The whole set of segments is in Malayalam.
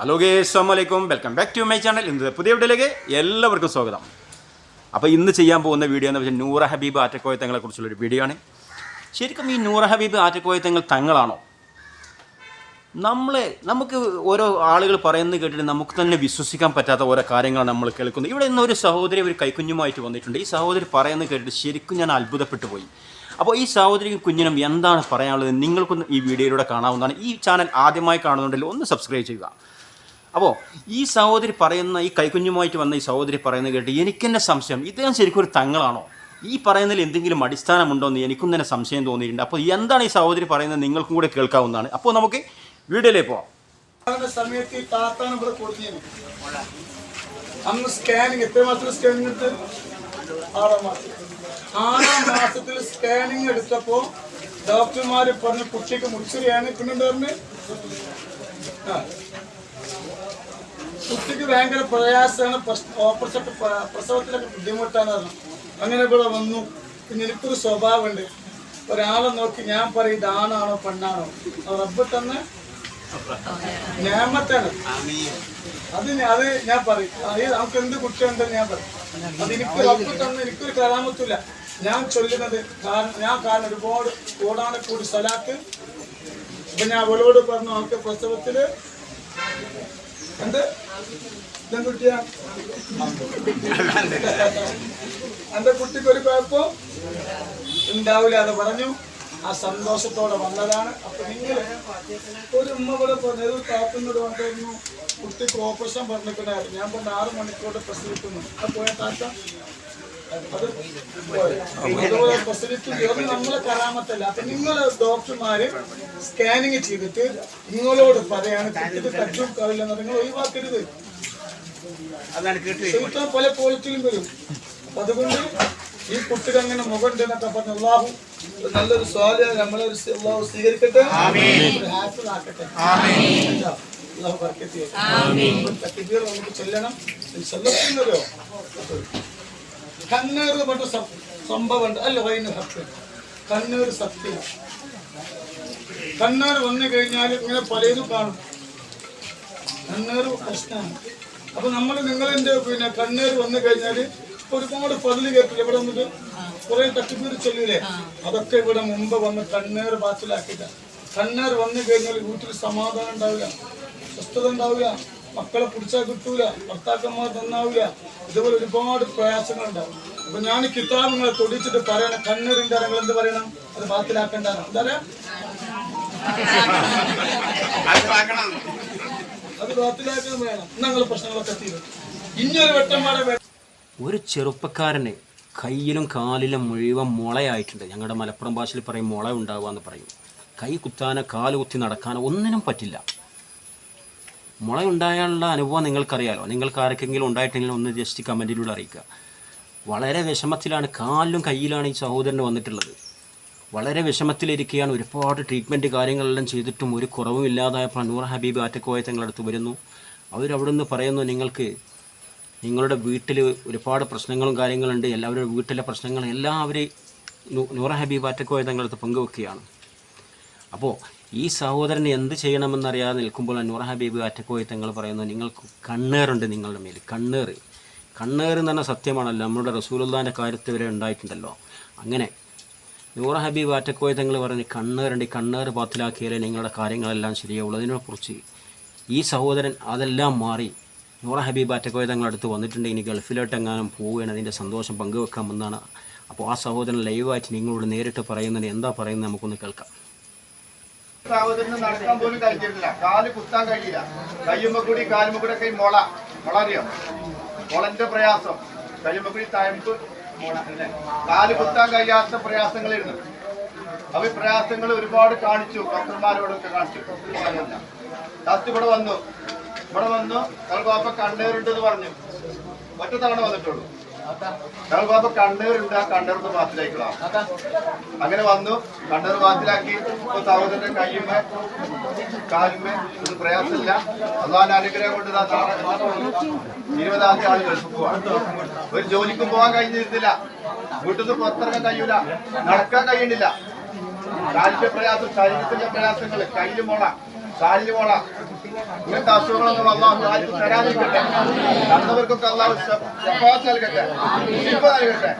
ഹലോ ഗേ അസ്സാമലൈക്കും welcome back to my channel ഇന്ന് പുതിയ വീഡിയോയിലേക്ക് എല്ലാവർക്കും സ്വാഗതം. അപ്പോൾ ഇന്ന് ചെയ്യാൻ പോകുന്ന വീഡിയോ എന്ന് വെച്ചാൽ നൂറ ഹബീബ് ആറ്റക്കോയത്തങ്ങളെ കുറിച്ചുള്ളൊരു വീഡിയോ ആണ്. ശരിക്കും ഈ നൂറ ഹബീബ് ആറ്റക്കോയത്തങ്ങൾ തങ്ങളാണോ? നമ്മൾ നമുക്ക് ഓരോ ആളുകൾ പറയുന്നത് കേട്ടിട്ട് നമുക്ക് തന്നെ വിശ്വസിക്കാൻ പറ്റാത്ത ഓരോ കാര്യങ്ങളാണ് നമ്മൾ കേൾക്കുന്നത്. ഇവിടെ ഇന്ന് ഒരു സഹോദരി ഒരു കൈക്കുഞ്ഞുമായിട്ട് വന്നിട്ടുണ്ട്. ഈ സഹോദരി പറയുന്നത് കേട്ടിട്ട് ശരിക്കും ഞാൻ അത്ഭുതപ്പെട്ടു പോയി. അപ്പോൾ ഈ സഹോദരിക്കും കുഞ്ഞിനും എന്താണ് പറയാനുള്ളത്? നിങ്ങൾക്കൊന്ന് ഈ വീഡിയോയിലൂടെ കാണാവുന്നതാണ്. ഈ ചാനൽ ആദ്യമായി കാണുന്നുണ്ടെങ്കിൽ ഒന്ന് സബ്സ്ക്രൈബ് ചെയ്യുക. അപ്പോൾ ഈ സഹോദരി പറയുന്ന ഈ കൈക്കുഞ്ഞുമായിട്ട് വന്ന ഈ സഹോദരി പറയുന്നത് കേട്ട് എനിക്കെന്നെ സംശയം. ഇദ്ദേഹം ശരിക്കും ഒരു തങ്ങളാണോ? ഈ പറയുന്നതിൽ എന്തെങ്കിലും അടിസ്ഥാനമുണ്ടോ എന്ന് എനിക്കും തന്നെ സംശയം തോന്നിയിട്ടുണ്ട്. അപ്പോൾ എന്താണ് ഈ സഹോദരി പറയുന്നത് നിങ്ങൾക്കും കൂടെ കേൾക്കാവുന്നതാണ്. അപ്പോൾ നമുക്ക് വീഡിയോയിലേക്ക് പോവാം. സമയത്ത് താത്താണ് അന്ന് സ്കാനിങ് എത്ര മാസത്തിൽ സ്കാനിങ് എടുത്ത്? ആറാം മാസം. ആറാം മാസത്തിൽ സ്കാനിങ് എടുത്തപ്പോ ഡോക്ടർമാര് പറഞ്ഞു കുട്ടിക്ക് മുച്ചിരിയാണ് പിന്നെന്താ ആ. കുട്ടിക്ക് ഭയങ്കര പ്രയാസമാണ്. ഓപ്പറേഷൻ പ്രസവത്തിലൊക്കെ ബുദ്ധിമുട്ടാണ് അങ്ങനെ ഇവിടെ വന്നു. പിന്നെ എനിക്കൊരു സ്വഭാവമുണ്ട്. ഒരാളെ നോക്കി ഞാൻ പറയും ഇതാണാണോ പെണ്ണാണോ. റബ്ബ് തന്നെ ഞാമത്താണ്. അത് അത് ഞാൻ പറയും. അത് നമുക്ക് എന്ത് കുട്ടിയുണ്ടെന്ന് ഞാൻ പറയും. അത് എനിക്ക് റബ്ബ് തന്നെ എനിക്കൊരു കലാമത്തില്ല ഞാൻ ചൊല്ലുന്നത് കാരണം ഞാൻ കാരണം ഒരുപാട് കൂടാണെ കൂടി സ്ഥലത്ത് ഇപ്പൊ ഞാൻ അവളോട് പറഞ്ഞു അവൾക്ക് പ്രസവത്തിൽ എന്ത്? കുട്ടിയാ എന്റെ കുട്ടിക്ക് ഒരു കുഴപ്പം? ഉണ്ടാവില്ല അത് പറഞ്ഞു. ആ സന്തോഷത്തോടെ വന്നതാണ്. അപ്പൊ നിങ്ങൾ ഒരു ഉമ്മ കൂടെ പറഞ്ഞത് താത്തുന്നോട് കൊണ്ടുവന്നു കുട്ടിക്ക് ഓപ്പറേഷൻ പറഞ്ഞിട്ടുണ്ടായിരുന്നു. ഞാൻ പറഞ്ഞ ആറ് മണിക്കൂർ പ്രസവിക്കുന്നു അത് പോയ താത്ത? നമ്മളെ കറാമത്തല്ല അപ്പൊ നിങ്ങൾ ഡോക്ടർമാര് സ്കാനിങ് ചെയ്തിട്ട് നിങ്ങളോട് പറയാണ് കുട്ടിക്ക് തട്ടും കാവില്ലെന്ന് നിങ്ങൾ ഒഴിവാക്കരുത് ശരിക്കും പല ക്വാളിറ്റിയിലും വരും. അപ്പൊ അതുകൊണ്ട് ഈ കുട്ടികൾ അങ്ങനെ മുഖമുണ്ട് എന്നൊക്കെ പറഞ്ഞു അള്ളാഹു നല്ലൊരു സ്വാല നമ്മളെ അള്ളാഹു സ്വീകരിക്കട്ടെ. ഹാപ്പിളാക്കട്ടെ? അള്ളാഹു ബർക്കത്ത് ചെയ്യട്ടെ. നമുക്ക് ചെല്ലണം. ചൊല്ലുന്നതോ കണ്ണൂർ സം- സംഭവമുണ്ട്. അല്ല വൈന് സത്യം. കണ്ണൂർ സത്യം. കണ്ണൂർ വന്നു കഴിഞ്ഞാൽ ഇങ്ങനെ പലതും കാണും. കണ്ണൂർ പ്രശ്നമാണ്. അപ്പൊ നമ്മൾ നിങ്ങളെന്റെ പിന്നെ കണ്ണൂർ വന്നു കഴിഞ്ഞാൽ ഒരുപാട് പതിൽ കേട്ടില്ല? ഇവിടെ വന്നിട്ട് കുറെ തട്ടിപ്പീര് ചൊല്ലില്ലേ? അതൊക്കെ ഇവിടെ മുമ്പ് വന്ന് കണ്ണേർ ബാച്ചിലാക്കിയിട്ട്. കണ്ണേർ വന്നു കഴിഞ്ഞാൽ വീട്ടിൽ സമാധാനം ഉണ്ടാവില്ല. സ്വസ്ഥത ഉണ്ടാവില്ല. മക്കളെ പിടിച്ചാൽ കിട്ടൂല ഭർത്താക്കന്മാർ നന്നാവില്ല ഇതുപോലെ ഒരുപാട് പ്രയാസങ്ങൾ ഉണ്ടാവും അപ്പൊ ഞാൻ ഈ കിതാബ് നിങ്ങളെ തൊടിച്ചിട്ട് പറയണം കണ്ണൂരിന്റെ നിങ്ങൾ എന്ത് പറയണം? അത് ബാത്തിലാക്കണ്ട എന്താ അത് ബാത്തിലാക്കാൻ വേണം. നിങ്ങൾ പ്രശ്നങ്ങളൊക്കെ തീരും. ഇനിയൊരു വെട്ടന്മാരെ ഒരു ചെറുപ്പക്കാരന് കയ്യിലും കാലിലും മുഴുവൻ മുളയായിട്ടുണ്ട്. ഞങ്ങളുടെ മലപ്പുറം ഭാഷയിൽ പറയും മുള ഉണ്ടാവുക എന്ന് പറയും. കൈ കുത്താനോ കാൽ കുത്തി നടക്കാനോ ഒന്നിനും പറ്റില്ല. മുള ഉണ്ടായാലുള്ള അനുഭവം നിങ്ങൾക്കറിയാലോ. നിങ്ങൾക്ക് ആർക്കെങ്കിലും ഉണ്ടായിട്ടെങ്കിലും ഒന്ന് ജസ്റ്റ് കമന്റിലൂടെ അറിയിക്കുക. വളരെ വിഷമത്തിലാണ് കാലിലും കയ്യിലാണ് ഈ സഹോദരന് വന്നിട്ടുള്ളത്. വളരെ വിഷമത്തിലിരിക്കുകയാണ്. ഒരുപാട് ട്രീറ്റ്മെന്റ് കാര്യങ്ങളെല്ലാം ചെയ്തിട്ടും ഒരു കുറവും ഇല്ലാതായപ്പോൾ നൂർ ഹബീബ് ആറ്റക്കോയ തങ്ങളടുത്ത് വരുന്നു. അവരവിടെ നിന്ന് പറയുന്നു നിങ്ങൾക്ക് നിങ്ങളുടെ വീട്ടിൽ ഒരുപാട് പ്രശ്നങ്ങളും കാര്യങ്ങളുണ്ട്. എല്ലാവരുടെ വീട്ടിലെ പ്രശ്നങ്ങൾ എല്ലാം അവർ നൂറ ഹബീബ് ആറ്റക്കോയ തങ്ങളടുത്ത് പങ്കുവെക്കുകയാണ്. അപ്പോൾ ഈ സഹോദരൻ എന്ത് ചെയ്യണമെന്നറിയാതെ നിൽക്കുമ്പോൾ നൂറ ഹബീബ് അറ്റക്കോയി തങ്ങൾ പറയുന്നു നിങ്ങൾക്ക് കണ്ണേറുണ്ട് നിങ്ങളുടെ മേൽ കണ്ണേറ്. കണ്ണേറ് എന്ന് പറഞ്ഞാൽ സത്യമാണല്ലോ നമ്മുടെ റസൂലുള്ളാന്റെ കാര്യത്തിൽ വരെ ഉണ്ടായിട്ടുണ്ടല്ലോ. അങ്ങനെ നൂറ ഹബീബ് അറ്റക്കോയി തങ്ങൾ പറഞ്ഞ് കണ്ണേറുണ്ട് ഈ കണ്ണേറ് പാത്തിലാക്കിയാലേ നിങ്ങളുടെ കാര്യങ്ങളെല്ലാം ശരിയാവുള്ളൂ. അതിനെക്കുറിച്ച് ഈ സഹോദരൻ അതെല്ലാം മാറി നൂറ ഹബീബ് ആറ്റക്കോയ തങ്ങളുടെ അടുത്ത് വന്നിട്ടുണ്ട് ഇനി ഗൾഫിലോട്ട് എങ്ങാനും പോവുകയാണ് അതിന്റെ സന്തോഷം പങ്കുവെക്കാമെന്നാണ്. അപ്പോൾ ആ സഹോദരൻ ലൈവായിട്ട് നിങ്ങളോട് നേരിട്ട് പറയുന്നുണ്ട് എന്താ പറയുന്നത് നമുക്കൊന്ന് കേൾക്കാം. സഹോദരന് നടക്കാൻ പോലും കഴിച്ചിട്ടില്ല കാൽ കുത്താൻ കഴിയില്ല. കയ്യുമ്പോ കൂടി കാലുമ്പോ കൂടെ കൈ മുള. മുള അറിയോ? മുളന്റെ പ്രയാസം. കയ്യുമ്പോ കൂടി അല്ലേ? കാൽ കുത്താൻ കഴിയാത്ത പ്രയാസങ്ങളായിരുന്നു അവ പ്രയാസങ്ങൾ ഒരുപാട് കാണിച്ചു. ഡോക്ടർമാരോടൊക്കെ കാണിച്ചു. ലാസ്റ്റ് ഇവിടെ വന്നു. ഇവിടെ വന്നു. കൽവാപ്പ കണ്ണേറുണ്ടെന്ന് പറഞ്ഞു. ഒറ്റ തവണ വന്നിട്ടുള്ളൂ. തലപ്പാപ്പ കണ്ണൂരുണ്ട്. ആ കണ്ണൂർന്ന് പാത്തിലേക്കുള്ള അങ്ങനെ വന്നു. കണ്ണൂർ വാത്തിലാക്കി ഇപ്പൊ സഹോദരന്റെ കയ്യുമേ കാലുമേ ഒരു പ്രയാസമില്ല. അള്ളാന്റെ അനുഗ്രഹം കൊണ്ട് ഇരുപതാം തീയതി ആൾ ഗൾഫ് പോവാണ് ഒരു ജോലിക്കും പോകാൻ കഴിഞ്ഞിരുന്നില്ല. വീട്ടിൽ നിന്ന് പുറത്തിറങ്ങാൻ കഴിയൂല. നടക്കാൻ കഴിയണില്ല കാലിന്റെ പ്രയാസം ശരീരത്തിന്റെ പ്രയാസങ്ങൾ കയ്യിലും മുള. കാലിന് മോള ഇങ്ങനത്തെ അസുഖങ്ങളൊന്നും അള്ളാഹു ആർക്കും തരാതിരിക്കട്ടെ. തന്നവർക്കൊക്കെ അള്ളാഹു ശഫാത്ത് നൽകട്ടെ. ശിഫ നൽകട്ടെ.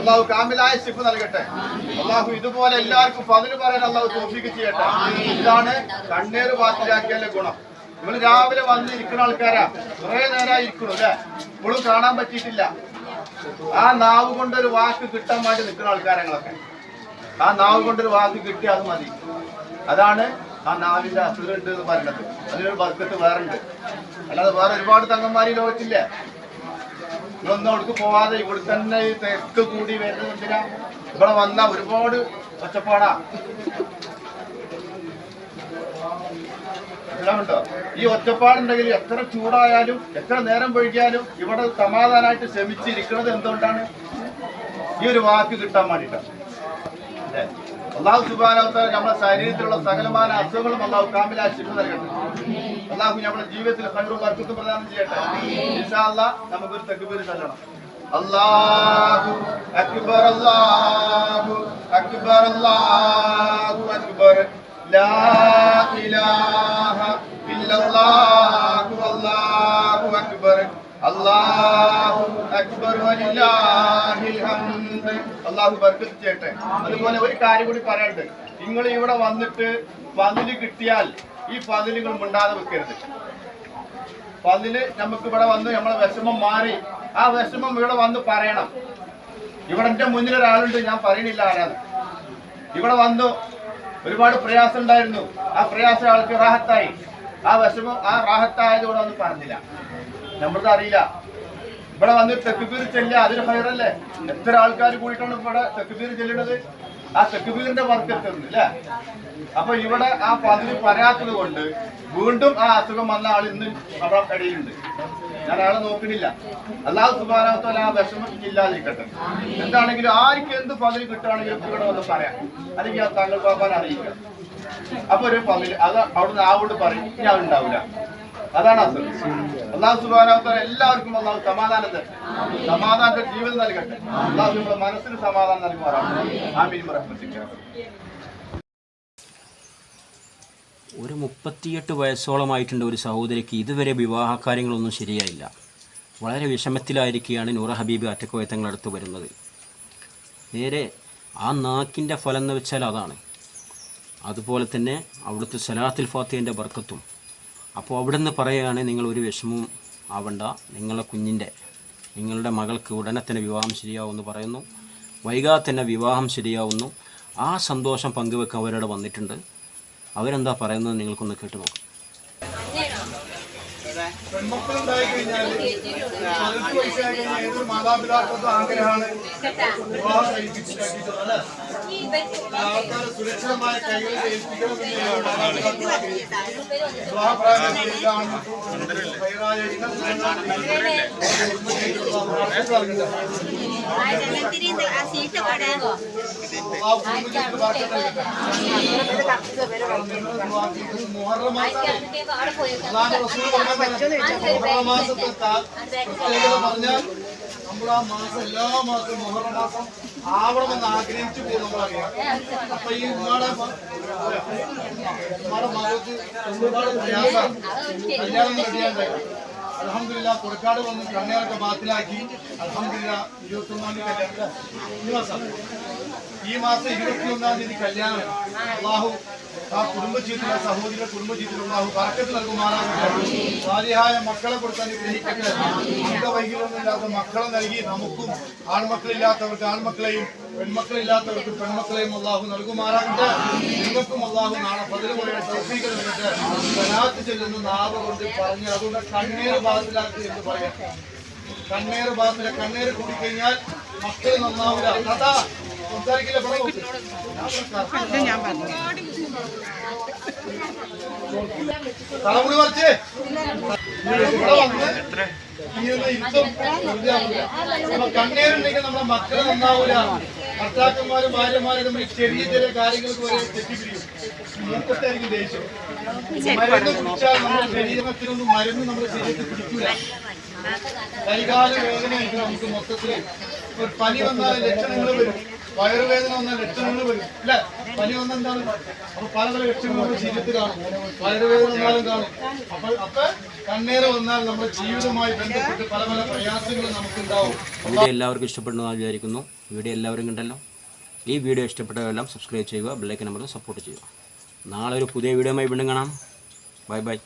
അള്ളാഹു കാമിലായ ശിഫ നൽകട്ടെ. അള്ളാഹു ഇതുപോലെ എല്ലാവർക്കും പതിന് പറയാൻ അള്ളാഹു തോഫിക്ക് ചെയ്യട്ടെ. ഇതാണ് കണ്ണേറ് പാത്തിലാക്കിയാലെ ഗുണം. നമ്മൾ രാവിലെ വന്ന് ഇരിക്കുന്ന ആൾക്കാരാ. കുറെ നേരമായി ഇരിക്കണു അല്ലെ? ഇപ്പോഴും കാണാൻ പറ്റിയിട്ടില്ല. ആ നാവ് കൊണ്ടൊരു വാക്ക് കിട്ടാൻ വേണ്ടി നിൽക്കുന്ന ആൾക്കാരങ്ങളൊക്കെ. ആ നാവ് കൊണ്ടൊരു വാക്ക് കിട്ടി അത് മതി. അതാണ് ആ നാവിന്റെ അസുഖം ഉണ്ട് എന്ന് പറയുന്നത് അതിനൊരു ബർക്കത്ത് വേറെ ഉണ്ട് അല്ലാതെ വേറെ ഒരുപാട് തങ്ങന്മാർ ഈ ലോകത്തില്ല. നിങ്ങളൊന്നും അവിടേക്ക് പോവാതെ ഇവിടെ തന്നെ തെക്ക് കൂടി വരുന്നത് എന്തിനാ? ഇവിടെ വന്ന ഒരുപാട് ഒച്ചപ്പാടാ മനസ്സിലാവുണ്ടോ ഈ ഒറ്റപ്പാടുണ്ടെങ്കിൽ എത്ര ചൂടായാലും എത്ര നേരം പൊഴിക്കാനും ഇവിടെ സമാധാനമായിട്ട് ശ്രമിച്ചിരിക്കുന്നത് എന്തുകൊണ്ടാണ്? ഈ ഒരു വാക്ക് കിട്ടാൻ വേണ്ടിയിട്ടാണ്. അല്ലേ? അള്ളാഹു സുബാനവത്താൽ നമ്മുടെ ശരീരത്തിലുള്ള സകലമായ അസുഖങ്ങളും അള്ളാഹു കാമിലാ ശിഫ നൽകട്ടെ അള്ളാഹു നമ്മുടെ ജീവിതത്തിൽ കണ്ടു വർക്കത്ത് പ്രദാനം ചെയ്യട്ടെ. ഇൻഷാ അല്ലാഹ് നമുക്കൊരു തെക്കുപേര് ചൊല്ലണം. അല്ലാഹു അക്ബർ അള്ളാഹു അക്ബർ അള്ളാഹു അക്ബർ. ലാ ഇലാഹ ഇല്ലല്ലാഹു അല്ലാഹു അക്ബർ. അല്ലാഹു അക്ബർ വലില്ലാഹിൽ ഹംദ്. അല്ലാഹു ബർക്കത്ത് ചെയ്യട്ടെ അതുപോലെ ഒരു കാര്യം കൂടി പറയാനുണ്ട്. നിങ്ങൾ ഇവിടെ വന്നിട്ട് പതിൽ കിട്ടിയാൽ ഈ പതിൽ നിങ്ങൾ മിണ്ടാതെ വെക്കരുത്. പതിൽ നമുക്ക് ഇവിടെ വന്ന് നമ്മളെ വിഷമം മാറി ആ വിഷമം ഇവിടെ വന്ന് പറയണം. ഇവിടെ എന്റെ മുന്നിൽ ഒരാളുണ്ട് ഞാൻ പറയണില്ല ആരാണ് ഇവിടെ വന്നു ഒരുപാട് പ്രയാസം ഉണ്ടായിരുന്നു. ആ പ്രയാസം ആൾക്ക് റാഹത്തായി. ആ വിഷമം ആ റാഹത്തായത് ഇവിടെ ഒന്നും പറഞ്ഞില്ല. നമ്മളത് അറിയില്ല. ഇവിടെ വന്ന് തെക്കുപീർ ചെല്ലുക അതൊരു ഹയറല്ലേ എത്ര ആൾക്കാർ കൂടിയിട്ടാണ് ഇവിടെ തെക്കുപീർ ചെല്ലുന്നത്? ആ തെക്കുപീറിന്റെ വർക്ക് എത്തുന്നത് അല്ലേ അപ്പൊ ഇവിടെ ആ പതിന് പറയാത്തത് കൊണ്ട് വീണ്ടും ആ അസുഖം വന്ന ആൾ ഇന്ന് നമ്മുടെ ഇടയിലുണ്ട്. ഞാൻ ആളെ നോക്കണില്ല. അല്ലാഹു സുബാനാത്തോല ആ വിഷമം ഇല്ലാതിരിക്കട്ടെ. എന്താണെങ്കിലും ആർക്ക് എന്ത് പതിന് കിട്ടുകയാണെങ്കിലും ഇവിടെ വന്ന് പറയാം. അല്ലെങ്കിൽ ആ താങ്കൾ പാപ്പാൻ അറിയിക്കാം. അപ്പൊ ഒരു പതിൽ അത് അവിടുന്ന് ആവോട് പറയും ഞാൻ ഉണ്ടാവില്ല. അതാണ് അസർ അള്ളാഹു സുബാനാത്തോല എല്ലാവർക്കും അള്ളാഹു സമാധാനത്തെ സമാധാനത്തെ ജീവിതം നൽകട്ടെ. അള്ളാഹു നമ്മുടെ മനസ്സിന് സമാധാനം നൽകുമാറാണ് ആമീൻ ഒരു മുപ്പത്തിയെട്ട് വയസ്സോളമായിട്ടുണ്ട് ഒരു സഹോദരിക്ക് ഇതുവരെ വിവാഹ കാര്യങ്ങളൊന്നും ശരിയായില്ല. വളരെ വിഷമത്തിലായിരിക്കുകയാണ് നൂറ ഹബീബ് അറ്റക്കോയത്തങ്ങളടുത്ത് വരുന്നത്. നേരെ ആ നാക്കിന്റെ ഫലം എന്ന് വെച്ചാൽ അതാണ്. അതുപോലെ തന്നെ അവിടുത്തെ സലാത്തിൽ ഫാത്തിന്റെ ബർക്കത്തും. അപ്പോൾ അവിടെ നിന്ന് പറയുകയാണ് നിങ്ങൾ ഒരു വിഷമവും ആവണ്ട. നിങ്ങളുടെ കുഞ്ഞിന്റെ നിങ്ങളുടെ മകൾക്ക് ഉടനെ തന്നെ വിവാഹം ശരിയാവുമെന്ന് പറയുന്നു. വൈകാതെ തന്നെ വിവാഹം ശരിയാവുന്നു. ആ സന്തോഷം പങ്കുവെക്കാൻ അവരവിടെ വന്നിട്ടുണ്ട്. അവരെന്താ പറയുന്നത് നിങ്ങൾക്കൊന്ന് കേട്ട് നോക്കാം. പെൺമക്കളുണ്ടായി കഴിഞ്ഞാൽ പതിനെട്ട് വയസ്സായി കഴിഞ്ഞാൽ ഏതൊരു മാതാപിതാക്കൾക്കും ആഗ്രഹമാണ് വിവാഹം കഴിപ്പിച്ചിട്ടുള്ളത് അല്ലേ ആൾക്കാരെ സുരക്ഷിതമായ കൈകളിൽ ഏൽപ്പിക്കണമെന്ന് മാതാപിതാക്കൾ ആഗ്രഹിക്കുന്നു. വിവാഹപ്രായത്തിൽ ആൺമക്കളും ഹൈറായ അള്ളാഹു മാസത്തെ പ്രത്യേകത പറഞ്ഞാൽ നമ്മൾ ആ മാസം എല്ലാ മാസവും മുഹറം മാസം ആവണമെന്ന് ആഗ്രഹിച്ചു പോകും നമ്മളറിയാം അപ്പൊ ഈ ഉമ്മാടെ ഉമ്മാടെ മകൾക്ക് ഒരുപാട് പ്രയാസം കല്യാണം റെഡിയാണ്ടായി അലഹമില്ല കൊടക്കാട് വന്ന് കണ്ണേറൊക്കെ ബാത്തിലാക്കി അലഹമില്ല ഇരുപത്തൊന്നാം തീയതി ഈ മാസം. ഈ മാസം ഇരുപത്തി ഒന്നാം തീയതി കല്യാണം. അള്ളാഹു ആ കുടുംബജീവിതത്തിലെ സഹോദര കുടുംബജീവിതത്തിൽ അള്ളാഹു പറക്കത്ത് നൽകുമാറാകട്ടെ. സാലിഹായ മക്കളെ കൊടുത്ത് അനുഗ്രഹിക്കട്ടെ അംഗവൈകല്യമൊന്നുമില്ലാത്ത മക്കളെ നൽകി നമുക്കും ആൺമക്കളില്ലാത്തവർക്ക് ആൺമക്കളെയും പെൺമക്കളില്ലാത്തവർക്ക് പെൺമക്കളെയും അള്ളാഹു നൽകുമാറാകട്ടെ. നിങ്ങൾക്കും അള്ളാഹു നാളെ പതിനുപോലെ നൽകട്ടെ. സലാത്ത് ചെല്ലുന്ന നാവ് കൊണ്ട് പറഞ്ഞ് അതുകൊണ്ട് കണ്ണീർ ഭാഗത്തിലാക്കി എന്ന് പറയാം. കണ്ണേറ് ഭാഗത്തിലെ കണ്ണേറ് കൂടിക്കഴിഞ്ഞാൽ മക്കൾ നന്നാവില്ല അതാ സംസാരിക്കില്ല തലമുടി പറിച്ചേ ഇവിടെ വന്ന് ഈ ഒരു ഇരുത്തം കണ്ണേറുണ്ടെങ്കിൽ നമ്മുടെ മക്കളെ നന്നാവൂല. ഭർത്താക്കന്മാരും ഭാര്യമാരും തമ്മിൽ ചെറിയ ചെറിയ കാര്യങ്ങൾക്ക് വരെ തെറ്റിപ്പിടിക്കും. മൂക്കത്തായിരിക്കും ദേഷ്യം. മരുന്ന് കുടിച്ചാൽ നമ്മുടെ ശരീരത്തിനൊന്നും മരുന്ന് നമ്മുടെ ശരീരത്തിൽ കുടിക്കൂല കൈകാല വേദനയായിട്ട് നമുക്ക് മൊത്തത്തിൽ ഒരു പനി വന്നാൽ ലക്ഷണങ്ങൾ വരും. വയറുവേദന വന്നാൽ ലക്ഷണങ്ങൾ വരും. അല്ലെ? പനി വന്ന എന്താണ്? അപ്പൊ പല പല ലക്ഷണങ്ങൾ ശരീരത്തിൽ കാണും. വയറുവേദന വന്നാലും കാണും. അപ്പൊ അപ്പൊ കണ്ണേറ് വന്നാൽ നമ്മുടെ ജീവിതവുമായി ബന്ധപ്പെട്ട് പല പല പ്രയാസങ്ങളും നമുക്കുണ്ടാവും. വീഡിയോ എല്ലാവർക്കും ഇഷ്ടപ്പെടുന്നതാണ് വിചാരിക്കുന്നു. വീഡിയോ എല്ലാവരും കണ്ടല്ലോ. ഈ വീഡിയോ ഇഷ്ടപ്പെട്ടവരെല്ലാം സബ്സ്ക്രൈബ് ചെയ്യുക ബെല്ലൈക്കൻ നമ്പർ സപ്പോർട്ട് ചെയ്യുക. നാളെ ഒരു പുതിയ വീഡിയോയുമായി വീണ്ടും കാണാം. Bye bye